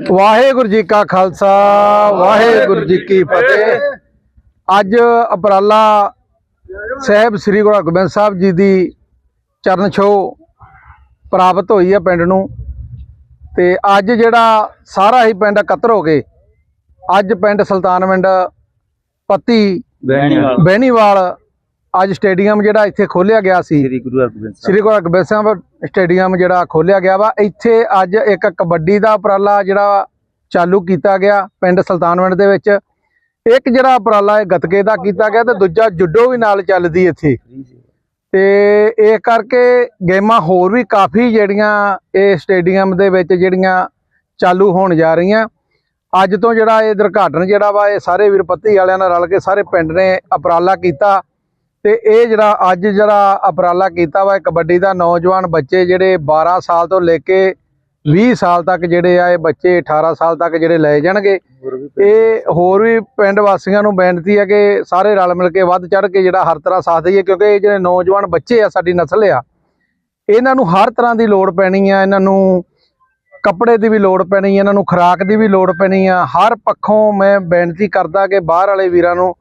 ਵਾਹਿਗੁਰੂ ਜੀ ਕਾ ਖਾਲਸਾ ਵਾਹਿਗੁਰੂ ਜੀ ਕੀ ਫਤਿਹ। ਅੱਜ ਅਪਰਾਲਾ ਸਾਹਿਬ ਸ੍ਰੀ ਗੁਰੂ ਹਰਗੋਬਿੰਦ ਸਾਹਿਬ ਜੀ ਦੀ ਚਰਨ ਛੋਹ ਪ੍ਰਾਪਤ ਹੋਈ ਹੈ ਪਿੰਡ ਨੂੰ। ਤੇ ਅੱਜ ਜਿਹੜਾ ਸਾਰਾ ਹੀ ਪਿੰਡ ਇਕੱਤਰ ਹੋ ਕੇ ਅੱਜ ਪਿੰਡ ਸੁਲਤਾਨਵਿੰਡ ਪੱਤੀ ਬਹਿਣੀਵਾਲ ਅੱਜ ਸਟੇਡੀਅਮ ਜਿਹੜਾ ਇੱਥੇ ਖੋਲਿਆ ਗਿਆ ਸੀ ਸ੍ਰੀ ਗੁਰੂ ਹਰਗੋਬਿੰਦ ਸਾਹਿਬ। ਸ੍ਰੀ ਗੁਰੂ ਹਰਗੋਬਿੰਦ ਸਾਹਿਬ ਸਟੇਡੀਅਮ ਜਿਹੜਾ ਖੋਲਿਆ ਗਿਆ ਵਾ ਇੱਥੇ ਅੱਜ ਇੱਕ ਕਬੱਡੀ ਦਾ ਉਪਰਾਲਾ ਜਿਹੜਾ ਚਾਲੂ ਕੀਤਾ ਗਿਆ ਪਿੰਡ ਸੁਲਤਾਨਵਿੰਡ ਦੇ ਵਿੱਚ। ਇੱਕ ਜਿਹੜਾ ਉਪਰਾਲਾ ਹੈ ਗਤਕੇ ਦਾ ਕੀਤਾ ਗਿਆ ਤੇ ਦੂਜਾ ਜੁੱਡੋ ਵੀ ਨਾਲ ਚੱਲਦੀ ਇੱਥੇ। ਤੇ ਇਹ ਕਰਕੇ ਗੇਮਾਂ ਹੋਰ ਵੀ ਕਾਫੀ ਜਿਹੜੀਆਂ ਇਹ ਸਟੇਡੀਅਮ ਦੇ ਵਿੱਚ ਜਿਹੜੀਆਂ ਚਾਲੂ ਹੋਣ ਜਾ ਰਹੀਆਂ। ਅੱਜ ਤੋਂ ਜਿਹੜਾ ਇਹ ਦੁਰਘਾਟਨ ਜਿਹੜਾ ਵਾ ਇਹ ਸਾਰੇ ਵੀਰ ਪੱਤੀ ਵਾਲਿਆਂ ਨਾਲ ਰਲ ਕੇ ਸਾਰੇ ਪਿੰਡ ਨੇ ਉਪਰਾਲਾ ਕੀਤਾ। ਤੇ ਇਹ ਜਿਹੜਾ ਅੱਜ ਜਿਹੜਾ ਉਪਰਾਲਾ ਕੀਤਾ ਵਾ ਕਬੱਡੀ ਦਾ ਨੌਜਵਾਨ ਬੱਚੇ ਜਿਹੜੇ 12 ਸਾਲ ਤੋਂ ਲੈ ਕੇ 20 ਸਾਲ ਤੱਕ ਜਿਹੜੇ ਆ ਇਹ ਬੱਚੇ 18 ਸਾਲ ਤੱਕ ਜਿਹੜੇ ਲਏ ਜਾਣਗੇ। ਇਹ ਹੋਰ ਵੀ ਪਿੰਡ ਵਾਸੀਆਂ ਨੂੰ ਬੇਨਤੀ ਹੈ ਕਿ ਸਾਰੇ ਰਲ ਮਿਲ ਕੇ ਵੱਧ ਚੜ ਕੇ ਜਿਹੜਾ ਹਰ ਤਰ੍ਹਾਂ ਸਾਥ ਦਈਏ ਕਿਉਂਕਿ ਇਹ ਜਿਹੜੇ ਨੌਜਵਾਨ ਬੱਚੇ ਆ ਸਾਡੀ ਨਸਲ ਆ ਇਹਨਾਂ ਨੂੰ ਹਰ ਤਰ੍ਹਾਂ ਦੀ ਲੋੜ ਪੈਣੀ ਆ ਇਹਨਾਂ ਨੂੰ ਕੱਪੜੇ ਦੀ ਵੀ ਲੋੜ ਪੈਣੀ ਆ ਇਹਨਾਂ ਨੂੰ ਖੁਰਾਕ ਦੀ ਵੀ ਲੋੜ ਪੈਣੀ ਆ। ਹਰ ਪੱਖੋਂ ਮੈਂ ਬੇਨਤੀ ਕਰਦਾ ਕਿ ਬਾਹਰ ਵਾਲੇ ਵੀਰਾਂ ਨੂੰ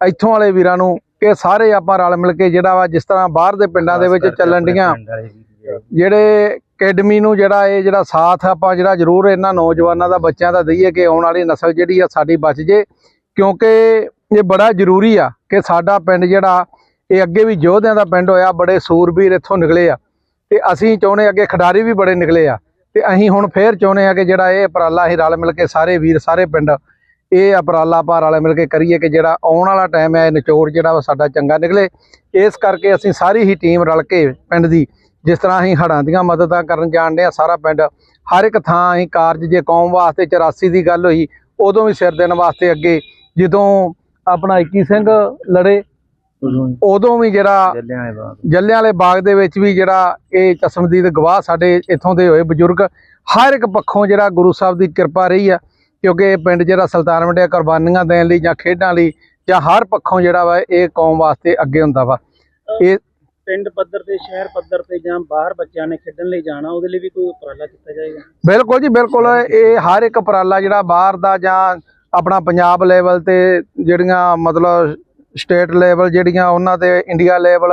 ਇੱਥੋਂ ਵਾਲੇ ਵੀਰਾਂ ਨੂੰ ਕਿ ਸਾਰੇ ਆਪਾਂ ਰਲ ਮਿਲ ਕੇ ਜਿਹੜਾ ਵਾ ਜਿਸ ਤਰ੍ਹਾਂ ਬਾਹਰ ਦੇ ਪਿੰਡਾਂ ਦੇ ਵਿੱਚ ਚੱਲਣ ਡੀਆਂ ਜਿਹੜੇ ਅਕੈਡਮੀ ਨੂੰ ਜਿਹੜਾ ਇਹ ਜਿਹੜਾ ਸਾਥ ਆਪਾਂ ਜਿਹੜਾ ਜ਼ਰੂਰ ਇਹਨਾਂ ਨੌਜਵਾਨਾਂ ਦਾ ਬੱਚਿਆਂ ਦਾ ਦਈਏ ਕਿ ਆਉਣ ਵਾਲੀ ਨਸਲ ਜਿਹੜੀ ਆ ਸਾਡੀ ਬਚ ਜੇ ਕਿਉਂਕਿ ਇਹ ਬੜਾ ਜ਼ਰੂਰੀ ਆ ਕਿ ਸਾਡਾ ਪਿੰਡ ਜਿਹੜਾ ਇਹ ਅੱਗੇ ਵੀ ਯੋਧਿਆਂ ਦਾ ਪਿੰਡ ਹੋਇਆ ਬੜੇ ਸੂਰਬੀਰ ਇੱਥੋਂ ਨਿਕਲੇ ਆ। ਤੇ ਅਸੀਂ ਚਾਹੁੰਦੇ ਅੱਗੇ ਖਿਡਾਰੀ ਵੀ ਬੜੇ ਨਿਕਲੇ ਆ। ਤੇ ਅਸੀਂ ਹੁਣ ਫੇਰ ਚਾਹੁੰਦੇ ਆ ਕਿ ਜਿਹੜਾ ਇਹ ਉਪਰਾਲਾ ਅਸੀਂ ਰਲ ਮਿਲ ਕੇ ਸਾਰੇ ਵੀਰ ਸਾਰੇ ਪਿੰਡ ਇਹ ਉਪਰਾਲਾ ਆਪਾਂ ਰਲ ਮਿਲ ਕੇ ਕਰੀਏ ਕਿ ਜਿਹੜਾ ਆਉਣ ਵਾਲਾ ਟਾਈਮ ਹੈ ਨਿਚੋੜ ਜਿਹੜਾ ਵਾ ਸਾਡਾ ਚੰਗਾ ਨਿਕਲੇ। ਇਸ ਕਰਕੇ ਅਸੀਂ ਸਾਰੀ ਹੀ ਟੀਮ ਰਲ ਕੇ ਪਿੰਡ ਦੀ ਜਿਸ ਤਰ੍ਹਾਂ ਅਸੀਂ ਹੜਾਂ ਦੀਆਂ ਮਦਦਾਂ ਕਰਨ ਜਾਣਦੇ ਆ ਸਾਰਾ ਪਿੰਡ ਹਰ ਇੱਕ ਥਾਂ ਅਸੀਂ ਕਾਰਜ ਜੇ ਕੌਮ ਵਾਸਤੇ 84 ਦੀ ਗੱਲ ਹੋਈ ਉਦੋਂ ਵੀ ਸਿਰ ਦੇਣ ਵਾਸਤੇ ਅੱਗੇ ਜਦੋਂ ਆਪਣਾ 21 ਸਿੰਘ ਲੜੇ ਉਦੋਂ ਵੀ ਜਿਹੜਾ ਜੱਲਿਆਂ ਵਾਲੇ ਬਾਗ। ਦੇ ਵਿੱਚ ਵੀ ਜਿਹੜਾ ਇਹ ਚਸ਼ਮਦੀਦ ਗਵਾਹ ਸਾਡੇ ਇੱਥੋਂ ਦੇ ਹੋਏ ਬਜ਼ੁਰਗ ਹਰ ਇੱਕ ਪੱਖੋਂ ਜਿਹੜਾ ਗੁਰੂ ਸਾਹਿਬ ਦੀ ਕਿਰਪਾ ਰਹੀ ਆ ਕਿਉਂਕਿ ਇਹ ਪਿੰਡ ਜਿਹੜਾ ਸੁਲਤਾਨਵਿੰਡ ਕੁਰਬਾਨੀਆਂ ਦੇਣ ਲਈ ਜਾਂ ਖੇਡਾਂ ਲਈ ਜਾਂ ਹਰ ਪੱਖੋਂ ਜਿਹੜਾ ਵਾ ਇਹ ਕੌਮ ਵਾਸਤੇ ਅੱਗੇ ਹੁੰਦਾ ਵਾ। ਇਹ ਪਿੰਡ ਪੱਧਰ ਤੇ ਸ਼ਹਿਰ ਪੱਧਰ ਤੇ ਜਾਂ ਬਾਹਰ ਬੱਚਿਆਂ ਨੇ ਖੇਡਣ ਲਈ ਜਾਣਾ ਉਹਦੇ ਲਈ ਵੀ ਕੋਈ ਉਪਰਾਲਾ ਕੀਤਾ ਜਾਏਗਾ? ਬਿਲਕੁਲ ਜੀ ਬਿਲਕੁਲ। ਇਹ ਹਰ ਇੱਕ ਉਪਰਾਲਾ ਜਿਹੜਾ ਬਾਹਰ ਦਾ ਜਾਂ ਆਪਣਾ ਪੰਜਾਬ ਲੈਵਲ ਤੇ ਜਿਹੜੀਆਂ ਮਤਲਬ ਸਟੇਟ ਲੈਵਲ ਜਿਹੜੀਆਂ ਉਹਨਾਂ ਤੇ ਇੰਡੀਆ ਲੈਵਲ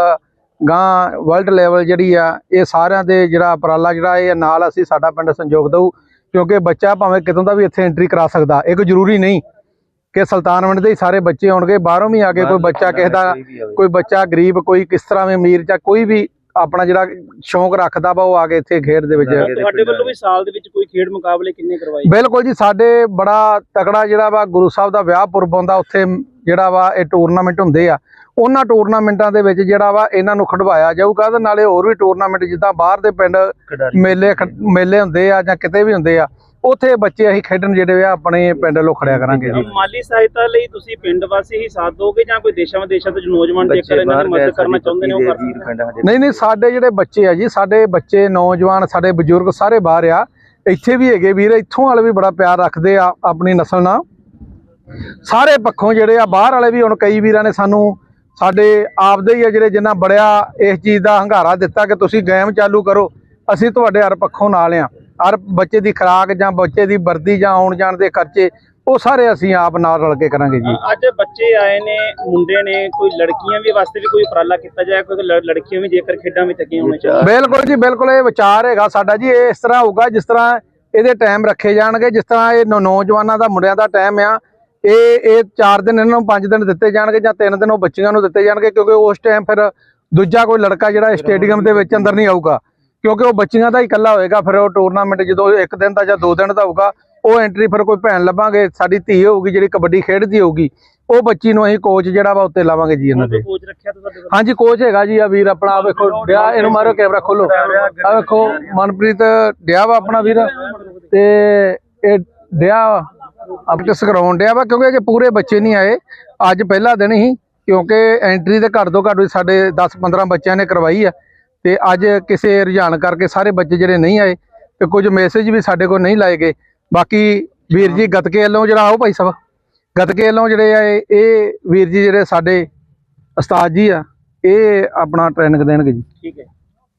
ਗਾਂ ਵਰਲਡ ਲੈਵਲ ਜਿਹੜੀ ਆ ਇਹ ਸਾਰਿਆਂ ਦੇ ਜਿਹੜਾ ਉਪਰਾਲਾ ਜਿਹੜਾ ਇਹ ਨਾਲ ਅਸੀਂ ਸਾਡਾ ਪਿੰਡ ਸੰਯੋਗ ਦਊ। ਕਿਉਂਕਿ ਬੱਚਾ ਭਾਵੇਂ ਕਿਤੋਂ ਦਾ ਵੀ ਇੱਥੇ ਐਂਟਰੀ ਕਰਾ ਸਕਦਾ ਇਹ ਕੋਈ ਜ਼ਰੂਰੀ ਨਹੀਂ ਕਿ ਸੁਲਤਾਨਵਿੰਡ ਦੇ ਹੀ ਸਾਰੇ ਬੱਚੇ ਆਉਣਗੇ ਬਾਹਰੋਂ ਵੀ ਆ ਕੇ ਕੋਈ ਬੱਚਾ ਕਿਸੇ ਦਾ ਕੋਈ ਬੱਚਾ ਗਰੀਬ ਕੋਈ ਕਿਸ ਤਰ੍ਹਾਂ ਵੀ ਅਮੀਰ ਜਾਂ ਕੋਈ ਵੀ ਆਪਣਾ ਜਿਹੜਾ ਸ਼ੌਂਕ ਰੱਖਦਾ ਵਾ ਉਹ ਆ ਕੇ ਇੱਥੇ ਖੇਡ ਦੇ ਵਿੱਚ ਤੁਹਾਡੇ ਵੱਲੋਂ ਵੀ ਸਾਲ ਦੇ ਵਿੱਚ ਕੋਈ ਖੇਡ ਮੁਕਾਬਲੇ ਕਿੰਨੇ ਕਰਵਾਏ? ਬਿਲਕੁਲ ਜੀ ਸਾਡੇ ਬੜਾ ਤਕੜਾ ਜਿਹੜਾ ਵਾ ਗੁਰੂ ਸਾਹਿਬ ਦਾ ਵਿਆਹ ਪੁਰਬ ਆਉਂਦਾ ਉੱਥੇ ਜਿਹੜਾ ਵਾ ਇਹ ਟੂਰਨਾਮੈਂਟ ਹੁੰਦੇ ਆ। ਉਹਨਾਂ ਟੂਰਨਾਮੈਂਟਾਂ ਦੇ ਵਿੱਚ ਜਿਹੜਾ ਵਾ ਇਹਨਾਂ ਨੂੰ ਖਿਡਵਾਇਆ ਜਾਊਗਾ ਤੇ ਨਾਲੇ ਹੋਰ ਵੀ ਟੂਰਨਾਮੈਂਟ ਜਿੱਦਾਂ ਬਾਹਰ ਦੇ ਪਿੰਡ ਮੇਲੇ ਮੇਲੇ ਹੁੰਦੇ ਆ ਜਾਂ ਕਿਤੇ ਵੀ ਹੁੰਦੇ ਆ ਉੱਥੇ ਬੱਚੇ ਅਸੀਂ ਖੇਡਣ ਜਿਹੜੇ ਆ ਆਪਣੇ ਪਿੰਡ ਵੱਲੋਂ ਖੜਿਆ ਕਰਾਂਗੇ ਜੀ। ਮਾਲੀ ਸਹਾਇਤਾ ਲਈ ਤੁਸੀਂ ਪਿੰਡ ਵਾਸੀ ਹੀ ਸਾਥ ਦੋਗੇ ਜਾਂ ਕੋਈ ਦੇਸ਼ਾਂ ਵਿਦੇਸ਼ਾਂ ਤੋਂ ਨੌਜਵਾਨ ਜੇਕਰ ਇਹਨਾਂ ਦੀ ਮਦਦ ਕਰਨਾ ਚਾਹੁੰਦੇ ਨੇ ਉਹ ਕਰ ਸਕਦੇ ਨਹੀਂ ਨਹੀਂ ਸਾਡੇ ਜਿਹੜੇ ਬੱਚੇ ਆ ਜੀ ਸਾਡੇ ਬੱਚੇ ਨੌਜਵਾਨ ਸਾਡੇ ਬਜ਼ੁਰਗ ਸਾਰੇ ਬਾਹਰ ਆ। ਇੱਥੇ ਵੀ ਹੈਗੇ ਵੀਰ ਇੱਥੋਂ ਵਾਲੇ ਵੀ ਬੜਾ ਪਿਆਰ ਰੱਖਦੇ ਆ ਆਪਣੀ ਨਸਲ ਨਾਲ। ਸਾਰੇ ਪੱਖੋਂ ਜਿਹੜੇ ਆ ਬਾਹਰ ਵਾਲੇ ਵੀ ਹੁਣ ਕਈ ਵੀਰਾਂ ਨੇ ਸਾਨੂੰ ਸਾਡੇ ਆਪਦੇ ਹੀ ਆ ਜਿਹੜੇ ਜਿੰਨਾ ਬੜਿਆ ਇਸ ਚੀਜ਼ ਦਾ ਹੰਗਾਰਾ ਦਿੱਤਾ ਕਿ ਤੁਸੀਂ ਗੇਮ ਚਾਲੂ ਕਰੋ ਅਸੀਂ ਤੁਹਾਡੇ ਹਰ ਪੱਖੋਂ ਨਾਲ ਆ। ਹਰ ਬੱਚੇ ਦੀ ਖੁਰਾਕ ਜਾਂ ਬੱਚੇ ਦੀ ਵਰਦੀ ਜਾਂ ਆਉਣ ਜਾਣ ਦੇ ਖਰਚੇ ਉਹ ਸਾਰੇ ਅਸੀਂ ਆਪ ਨਾਲ ਰਲ ਕੇ ਕਰਾਂਗੇ ਜੀ। ਅੱਜ ਬੱਚੇ ਆਏ ਨੇ ਮੁੰਡੇ ਨੇ ਕੋਈ ਲੜਕੀਆਂ ਵੀ ਵਾਸਤੇ ਵੀ ਕੋਈ ਉਪਰਾਲਾ ਕੀਤਾ ਜਾਏ ਕੋਈ ਲੜ- ਲੜਕੀਆਂ ਵੀ ਜੇਕਰ ਖੇਡਾਂ ਵਿੱਚ ਅੱਗੇ ਹੋਣੇ ਚਾਹੀਦੇ। ਬਿਲਕੁਲ ਜੀ ਬਿਲਕੁਲ ਇਹ ਵਿਚਾਰ ਹੈਗਾ ਸਾਡਾ ਜੀ ਇਹ ਇਸ ਤਰ੍ਹਾਂ ਹੋਊਗਾ ਜਿਸ ਤਰ੍ਹਾਂ ਇਹਦੇ ਟਾਈਮ ਰੱਖੇ ਜਾਣਗੇ ਜਿਸ ਤਰ੍ਹਾਂ ਇਹ ਨੌ- ਨੌਜਵਾਨਾਂ ਦਾ ਮੁੰਡਿਆਂ ਦਾ ਟਾਈਮ ਆ ਇਹ ਇਹ 4 ਦਿਨ ਇਹਨਾਂ ਨੂੰ 5 ਦਿਨ ਦਿੱਤੇ ਜਾਣਗੇ ਜਾਂ 3 ਦਿਨ ਉਹ ਬੱਚੀਆਂ ਨੂੰ ਦਿੱਤੇ ਜਾਣਗੇ ਕਿਉਂਕਿ ਉਸ ਟਾਈਮ ਫਿਰ ਦੂਜਾ ਕੋਈ ਲੜਕਾ ਜਿਹੜਾ ਸਟੇਡੀਅਮ ਦੇ ਵਿੱਚ ਅੰਦਰ ਨਹੀਂ ਆਊਗਾ। ਕਿਉਂਕਿ ਉਹ ਬੱਚੀਆਂ ਦਾ ਹੀ ਇਕੱਲਾ ਹੋਏਗਾ ਫਿਰ ਉਹ ਟੂਰਨਾਮੈਂਟ ਜਦੋਂ ਇੱਕ ਦਿਨ ਦਾ ਜਾਂ ਦੋ ਦਿਨ ਦਾ ਹੋਊਗਾ ਉਹ ਐਂਟਰੀ ਫਿਰ ਕੋਈ ਭੈਣ ਲੱਭਾਂਗੇ ਸਾਡੀ ਧੀ ਹੋਊਗੀ ਜਿਹੜੀ ਕਬੱਡੀ ਖੇਡਦੀ ਹੋਊਗੀ ਉਹ ਬੱਚੀ ਨੂੰ ਅਸੀਂ ਕੋਚ ਜਿਹੜਾ ਵਾ ਉੱਤੇ ਲਾਵਾਂਗੇ ਜੀ ਇਹਨਾਂ ਦੇ। ਹਾਂਜੀ ਕੋਚ ਹੈਗਾ ਜੀ ਆ ਵੀਰ ਆਪਣਾ ਆ ਵੇਖੋ ਡਿਆ ਇਹਨੂੰ ਮਾਰੋ ਕੈਮਰਾ ਖੋਲੋ। ਆ ਵੇਖੋ ਮਨਪ੍ਰੀਤ ਡਿਆ ਵਾ ਆਪਣਾ ਵੀਰ ਤੇ ਇਹ ਡਿਆ ਪ੍ਰੈਕਟਿਸ ਕਰਾਉਣ ਡਿਆ ਵਾ ਕਿਉਂਕਿ ਅਜੇ ਪੂਰੇ ਬੱਚੇ ਨਹੀਂ ਆਏ ਅੱਜ ਪਹਿਲਾ ਦਿਨ ਹੀ ਕਿਉਂਕਿ ਐਂਟਰੀ ਤੇ ਘੱਟ ਤੋਂ ਘੱਟ ਸਾਡੇ 10-15 ਬੱਚਿਆਂ ਨੇ ਕਰਵਾਈ ਆ। ਤੇ ਅੱਜ ਕਿਸੇ ਰੁਝਾਨ ਕਰਕੇ ਸਾਰੇ ਬੱਚੇ ਜਿਹੜੇ ਨਹੀਂ ਆਏ ਤੇ ਕੁਝ ਮੈਸੇਜ ਵੀ ਸਾਡੇ ਕੋਲ ਨਹੀਂ ਲਾਏ ਗਏ। ਬਾਕੀ ਵੀਰ ਜੀ ਗਤਕੇ ਵੱਲੋਂ ਜਿਹੜਾ ਆਓ ਭਾਈ ਸਾਹਿਬ ਗਤਕੇ ਵੱਲੋਂ ਜਿਹੜੇ ਆ ਇਹ- ਵੀਰ ਜੀ ਜਿਹੜੇ ਸਾਡੇ ਉਸਤਾਦ ਜੀ ਆ ਇਹ ਆਪਣਾ ਟ੍ਰੇਨਿੰਗ ਦੇਣਗੇ ਜੀ। ਠੀਕ ਹੈ।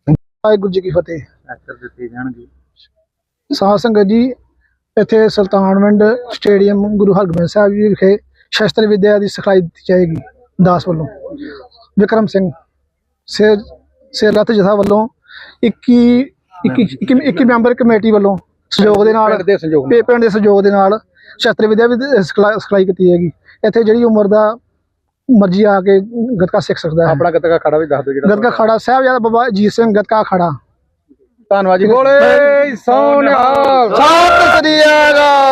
ਵਾਹਿਗੁਰੂ ਜੀ ਕੀ ਫਤਿਹ। ਐਕਟਰ ਦਿੱਤੇ ਜਾਣਗੇ। ਸਾਧ ਸੰਗਤ ਜੀ ਇੱਥੇ ਸੁਲਤਾਨਵਿੰਡ ਸਟੇਡੀਅਮ ਗੁਰੂ ਹਰਗੋਬਿੰਦ ਸਾਹਿਬ ਜੀ ਵਿਖੇ ਸ਼ਸਤਰ ਵਿਦਿਆ ਦੀ ਸਿਖਲਾਈ ਦਿੱਤੀ ਜਾਏਗੀ ਦਾਸ ਵੱਲੋਂ। ਵਿਕਰਮ ਸਿੰਘ ਸੇ ਸੇਰਲਤ ਜਥਾ ਵੱਲੋਂ 21 21 21 21 ਮੈਂਬਰ ਕਮੇਟੀ ਵੱਲੋਂ ਸਹਿਯੋਗ ਦੇ ਨਾਲ ਪਿੰਡ ਦੇ ਪਿੰਡ ਸਹਿਯੋਗ ਦੇ ਨਾਲ ਸ਼ਸਤਰ ਵਿਦਿਆ ਵੀ ਸਿਖਲਾਈ ਕੀਤੀ ਜਾਏਗੀ। ਇੱਥੇ ਜਿਹੜੀ ਉਮਰ ਦਾ ਮਰਜ਼ੀ ਆ ਕੇ ਗੱਤਕਾ ਸਿੱਖ ਸਕਦਾ ਹੈ। ਆਪਣਾ ਗੱਤਕਾ ਖੜਾ ਵੀ ਦੱਸ ਦਿਓ ਜਿਹੜਾ ਗੱਤਕਾ ਖੜਾ ਸਾਹਿਬਜ਼ਾਦਾ ਬਾਬਾ ਅਜੀਤ ਸਿੰਘ ਗੱਤਕਾ ਖੜਾ। ਧੰਨਵਾਦ ਜੀ। ਬੋਲੇ ਸੋਨਿਹਾਲ ਸਤਿ ਸ੍ਰੀ ਅਕਾਲ।